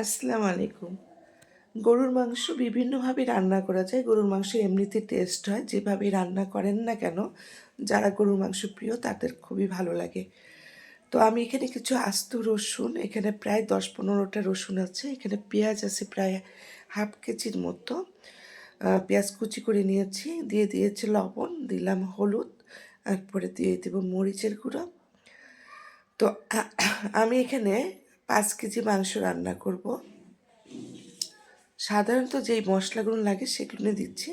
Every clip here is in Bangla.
আসসালামু আলাইকুম। গরুর মাংস বিভিন্নভাবে রান্না করা যায়। গরুর মাংস এমনিতে টেস্ট হয়। যেভাবে রান্না করেন না কেন, যারা গরুর মাংস প্রিয়, তাদের খুবই ভালো লাগে। তো আমি এখানে কিছু আস্ত রসুন, এখানে প্রায় দশ পনেরোটা রসুন আছে। এখানে পেঁয়াজ আছে প্রায় হাফ কেজির মতো। পেঁয়াজ কুচি করে নিয়েছি। দিয়ে দিয়েছি লবণ, দিলাম হলুদ, তারপরে দিয়ে দেবো মরিচের গুঁড়ো। তো আমি এখানে পাঁচ কেজি মাংস রান্না করব। সাধারণত যেই মশলাগুলো লাগে সেগুলো দিচ্ছি।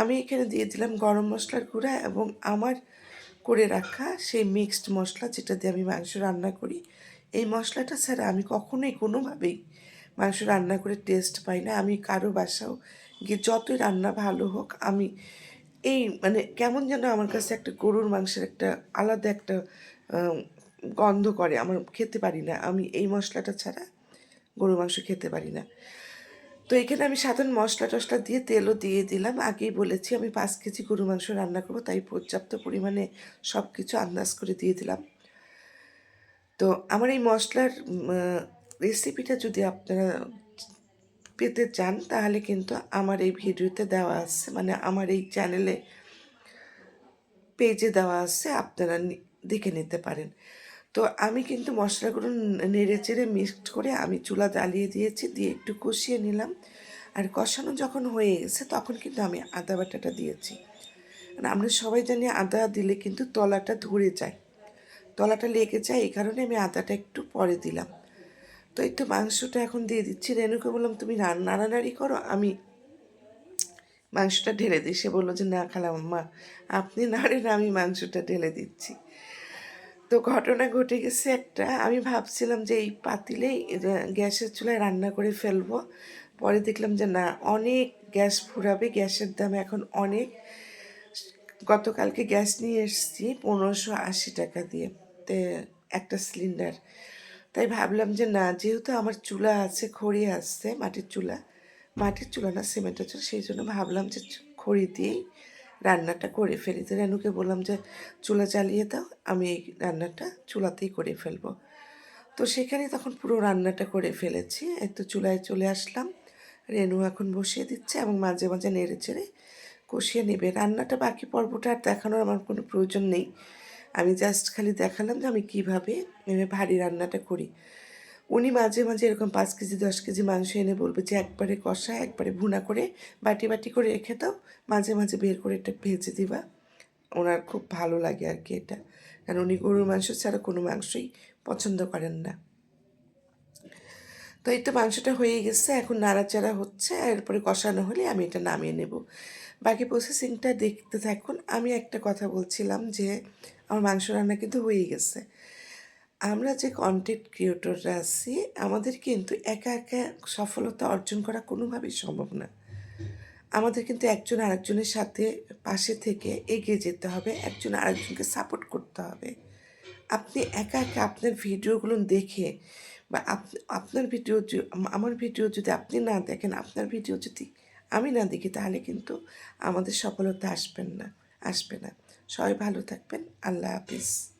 আমি এখানে দিয়ে দিলাম গরম মশলার গুঁড়া এবং আমার করে রাখা সেই মিক্সড মশলা যেটা দিয়ে আমি মাংস রান্না করি। এই মশলাটা ছাড়া আমি কখনোই কোনোভাবেই মাংস রান্না করে টেস্ট পাই না। আমি কারও বাসাও গিয়ে যতই রান্না ভালো হোক, আমি এই মানে কেমন যেন আমার কাছে একটা গরুর মাংসের একটা আলাদা একটা গন্ধ করে, আমার খেতে পারি না। আমি এই মশলাটা ছাড়া গরুর মাংস খেতে পারি না। তো এখানে আমি সাধারণ মশলা টশলা দিয়ে তেলও দিয়ে দিলাম। আগেই বলেছি, আমি পাঁচ কেজি গরু মাংস রান্না করব, তাই পর্যাপ্ত পরিমাণে সব কিছু আন্দাজ করে দিয়ে দিলাম। তো আমার এই মশলার রেসিপিটা যদি আপনারা পেতে চান, তাহলে কিন্তু আমার এই ভিডিওতে দেওয়া আছে মানে আমার এই চ্যানেলে পেজে দেওয়া আছে, আপনারা দেখে নিতে পারেন। তো আমি কিন্তু মশলাগুলো নেড়ে চেড়ে মিক্সড করে আমি চুলা জ্বালিয়ে দিয়েছি, দিয়ে একটু কষিয়ে নিলাম। আর কষানো যখন হয়ে গেছে তখন কিন্তু আমি আদা বাটাটা দিয়েছি। আর আমরা সবাই জানি আদা দিলে কিন্তু তলাটা ধরে যায়। তলাটা লেগে যায়, এই কারণে আমি আদাটা একটু পরে দিলাম। তো তো মাংসটা এখন দিয়ে দিচ্ছি। রেনুকে বললাম, তুমি নাড়ানাড়ি করো, আমি মাংসটা ঢেলে দিই। সে বলল যে, না খালাম মা আপনি নাড়েন, আমি মাংসটা ঢেলে দিচ্ছি। তো ঘটনা ঘটে গেছে একটা। আমি ভাবছিলাম যে এই পাতিলেই গ্যাসের চুলায় রান্না করে ফেলব। পরে দেখলাম যে না, অনেক গ্যাস ফুরাবে, গ্যাসের দাম এখন অনেক। গতকালকে গ্যাস নিয়ে এসেছি পনেরোশো আশি টাকা দিয়ে, তে একটা সিলিন্ডার। তাই ভাবলাম যে না, যেহেতু আমার চুলা আছে, খড়ি আসছে মাটির চুলা মাটির চুলা না, সিমেন্টের চুলা, সেই জন্য ভাবলাম যে খড়ি দিয়েই রান্নাটা করে ফেলি তো রেনুকে বললাম যে, চুলা চালিয়ে দাও, আমি এই রান্নাটা চুলাতেই করে ফেলব। তো সেখানে তখন পুরো রান্নাটা করে ফেলেছি। তো চুলায় চলে আসলাম। রেনু এখন বসিয়ে দিচ্ছে এবং মাঝে মাঝে নেড়ে চেড়ে কষিয়ে নেবে। রান্নাটা বাকি পর্বটা আর দেখানোর আমার কোনো প্রয়োজন নেই। আমি জাস্ট খালি দেখালাম যে আমি কীভাবে ভারী রান্নাটা করি। উনি মাঝে মাঝে এরকম পাঁচ কেজি, দশ কেজি মাংস এনে বলবে যে একবারে কষা, একবারে ভুনা করে বাটি বাটি করে রেখে দাও। মাঝে মাঝে বের করে এটা ভেজে দিবা। ওনার খুব ভালো লাগে আর কি এটা। কারণ উনি গরুর মাংস ছাড়া কোনো মাংসই পছন্দ করেন না। তো এই তো মাংসটা হয়ে গেছে, এখন নাড়াচাড়া হচ্ছে। আর এরপরে কষানো হলে আমি এটা নামিয়ে নেব। বাকি প্রসেসিংটা দেখতে থাকুন। আমি একটা কথা বলছিলাম যে আমার মাংস রান্না কিন্তু হয়ে গেছে। আমরা যে কন্টেন্ট ক্রিয়েটররা আছি, আমাদের কিন্তু একা একা সফলতা অর্জন করা কোনোভাবেই সম্ভব না। আমাদের কিন্তু একজন আরেকজনের সাথে পাশে থেকে এগিয়ে যেতে হবে, একজন আরেকজনকে সাপোর্ট করতে হবে। আপনি একা একা আপনার ভিডিওগুলো দেখে বা আপ- আপনার ভিডিও আমার ভিডিও যদি আপনি না দেখেন, আপনার ভিডিও যদি আমি না দেখি, তাহলে কিন্তু আমাদের সফলতা আসবেন না, আসবে না। সবাই ভালো থাকবেন। আল্লাহ হাফিজ।